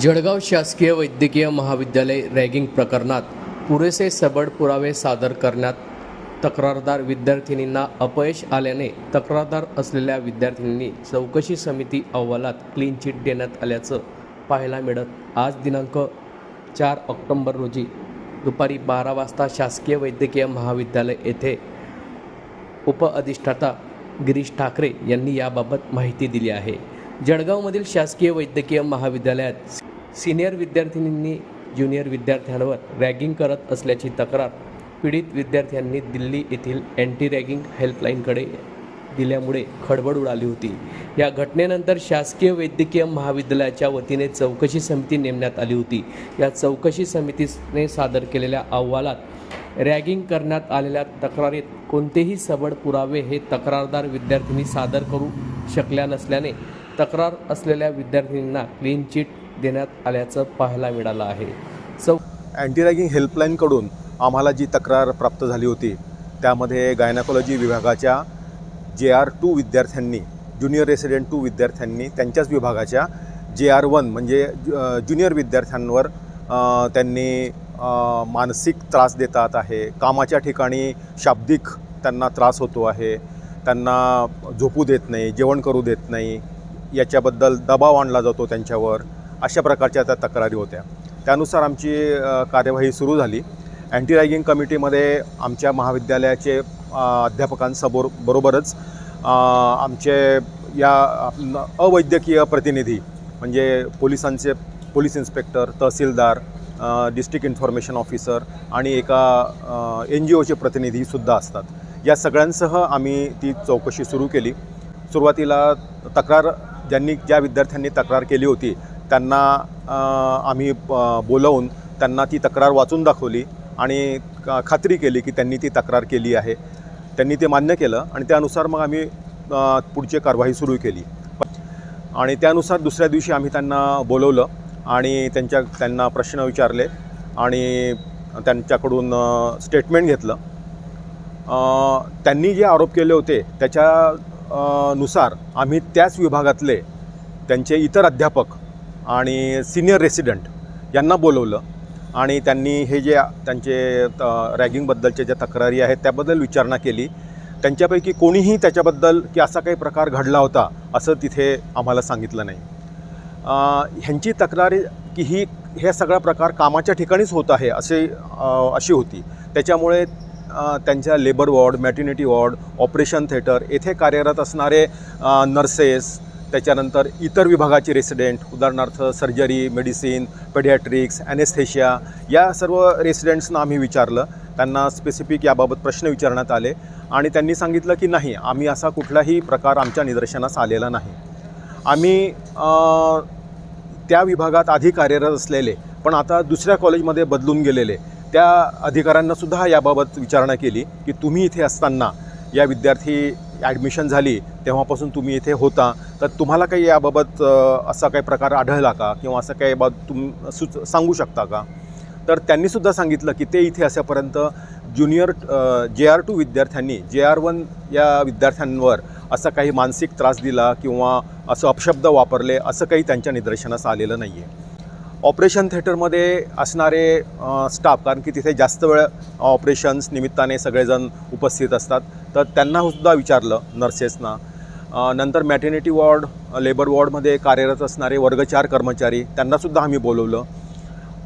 जळगाव शासकीय वैद्यकीय महाविद्यालय रॅगिंग प्रकरणात पुरेसे सबळ पुरावे सादर करण्यात तक्रारदार विद्यार्थिनींना अपयश आल्याने तक्रारदार असलेल्या विद्यार्थिनींनी चौकशी समिती अहवालात क्लीन चिट देण्यात आल्याचं पाहायला मिळत. आज दिनांक चार ऑक्टोंबर रोजी दुपारी बारा वाजता शासकीय वैद्यकीय महाविद्यालय येथे उपअधिष्ठाता गिरीश ठाकरे यांनी याबाबत माहिती दिली आहे. जळगावमधील शासकीय वैद्यकीय महाविद्यालयात सिनियर विद्यार्थिनींनी ज्युनियर विद्यार्थ्यांवर रॅगिंग करत असल्याची तक्रार पीडित विद्यार्थ्यांनी दिल्ली येथील अँटी रॅगिंग हेल्पलाईनकडे दिल्यामुळे खडबड उडाली होती. या घटनेनंतर शासकीय वैद्यकीय महाविद्यालयाच्या वतीने चौकशी समिती नेमण्यात आली होती. या चौकशी समितीने सादर केलेल्या अहवालात रॅगिंग करण्यात आलेल्या तक्रारीत कोणतेही सबळ पुरावे हे तक्रारदार विद्यार्थिनी सादर करू शकल्या नसल्याने तक्रार असलेल्या विद्यार्थिनींना क्लीन चिट देण्यात आल्याचं पाहायला मिळालं आहे. सौ अँटी रॅगिंग हेल्पलाईनकडून आम्हाला जी तक्रार प्राप्त झाली होती त्यामध्ये गायनाकॉलॉजी विभागाच्या जे आर टू विद्यार्थ्यांनी ज्युनियर रेसिडेंट टू विद्यार्थ्यांनी त्यांच्याच विभागाच्या जे आर वन म्हणजे ज्युनियर विद्यार्थ्यांवर त्यांनी मानसिक त्रास देतात आहे. कामाच्या ठिकाणी शाब्दिक त्यांना त्रास होतो आहे. त्यांना झोपू देत नाही जेवण करू देत नाही. याच्याबद्दल दबाव आणला जातो त्यांच्यावर. अशा प्रकारच्या त्या तक्रारी होत्या. त्यानुसार आमची कार्यवाही सुरू झाली. अँटी रॅगिंग कमिटीमध्ये आमच्या महाविद्यालयाचे अध्यापकांसमोर बरोबरच आमचे या अवैद्यकीय प्रतिनिधी म्हणजे पोलिसांचे police inspector tehsildar district information officer आणि एका एन जी ओचे प्रतिनिधीसुद्धा असतात. या सगळ्यांसह आम्ही ती चौकशी सुरू केली. सुरुवातीला तक्रार ज्यांनी ज्या विद्यार्थ्यांनी तक्रार केली होती त्यांना आम्ही बोलवून त्यांना ती तक्रार वाचून दाखवली आणि खात्री केली की त्यांनी ती तक्रार केली आहे. त्यांनी ते मान्य केलं आणि त्यानुसार मग आम्ही पुढची कारवाई सुरू केली. आणि त्यानुसार दुसऱ्या दिवशी आम्ही त्यांना बोलवलं आणि त्यांच्या त्यांना प्रश्न विचारले आणि त्यांच्याकडून स्टेटमेंट घेतलं. त्यांनी जे आरोप केले होते त्याच्या नुसार आम्ही त्याच विभागातले त्यांचे इतर अध्यापक आणि सिनियर रेसिडेंट यांना बोलवलं आणि त्यांनी हे जे त्यांचे रॅगिंगबद्दलच्या ज्या तक्रारी आहेत त्याबद्दल विचारणा केली. त्यांच्यापैकी कोणीही त्याच्याबद्दल की असा काही प्रकार घडला होता असं तिथे आम्हाला सांगितलं नाही. ह्यांची तक्रारी की ही हे सगळा प्रकार कामाच्या ठिकाणीच होत आहे असे अशी होती. त्याच्यामुळे त्यांच्या labour ward maternity ward operation theatre येथे कार्यरत असणारे नर्सेस त्याच्यानंतर इतर विभागाचे रेसिडेंट उदाहरणार्थ सर्जरी मेडिसिन पेडियाट्रिक्स ॲनेस्थेशिया या सर्व रेसिडेंट्सना आम्ही विचारलं. त्यांना स्पेसिफिक याबाबत प्रश्न विचारण्यात आले आणि त्यांनी सांगितलं की नाही आम्ही असा कुठलाही प्रकार आमच्या निदर्शनास आलेला नाही. आम्ही त्या विभागात आधी कार्यरत असलेले पण आता दुसऱ्या कॉलेजमध्ये बदलून गेलेले त्या अधिकाऱ्यांनासुद्धा याबाबत विचारणा केली की तुम्ही इथे असताना या विद्यार्थी ॲडमिशन झाली तेव्हापासून तुम्ही इथे होता तर तुम्हाला काही याबाबत असा काही प्रकार आढळला का? किंवा असं काही बाबत तुम सुच सांगू शकता का? तर त्यांनीसुद्धा सांगितलं की ते इथे असेपर्यंत ज्युनियर जे आर टू विद्यार्थ्यांनी जे आर वन या विद्यार्थ्यांवर असा काही मानसिक त्रास दिला किंवा असं अपशब्द वापरले असं काही त्यांच्या निदर्शनास आलेलं नाही आहे ऑपरेशन थिएटरमध्ये असणारे स्टाफ कारण की तिथे जास्त वेळ ऑपरेशन्स निमित्ताने सगळेजण उपस्थित असतात तर त्यांनासुद्धा विचारलं नर्सेसना नंतर मॅटर्निटी वॉर्ड लेबर वॉर्डमध्ये कार्यरत असणारे वर्गचार कर्मचारी त्यांनासुद्धा आम्ही बोलवलं.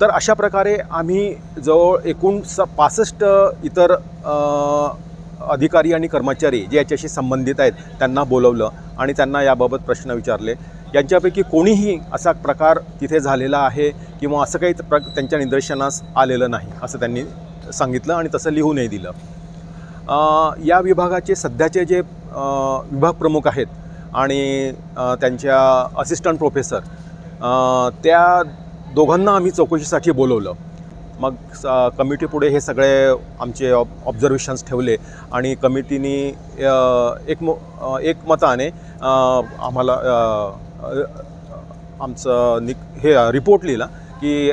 तर अशा प्रकारे आम्ही जवळ एकूण स पासष्ट इतर अधिकारी आणि कर्मचारी जे याच्याशी संबंधित आहेत त्यांना बोलवलं आणि त्यांना याबाबत प्रश्न विचारले. यांच्यापैकी कोणीही असा प्रकार तिथे झालेला आहे किंवा असं काही प्र त्यांच्या निदर्शनास आलेलं नाही असं त्यांनी सांगितलं आणि तसं लिहूनही दिलं. या विभागाचे सध्याचे जे विभाग प्रमुख आहेत आणि त्यांच्या असिस्टंट प्रोफेसर त्या दोघांना आम्ही चौकशीसाठी बोलवलं. मग स कमिटीपुढे हे सगळे आमचे ऑब ऑब्झर्वेशन्स ठेवले आणि कमिटीनी एक मो एक मताने आम्हाला आमचं नि हे रिपोर्ट लिहिला की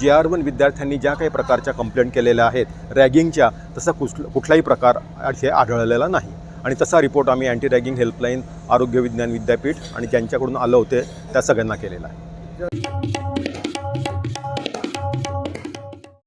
जे आर वन विद्यार्थ्यांनी ज्या काही प्रकारच्या कंप्लेंट केलेल्या आहेत रॅगिंगच्या तसा कुठ कुठलाही प्रकार हे आढळलेला नाही. आणि तसा रिपोर्ट आम्ही अँटी रॅगिंग हेल्पलाईन आरोग्य विज्ञान विद्यापीठ आणि ज्यांच्याकडून आलं होते त्या सगळ्यांना केलेला आहे.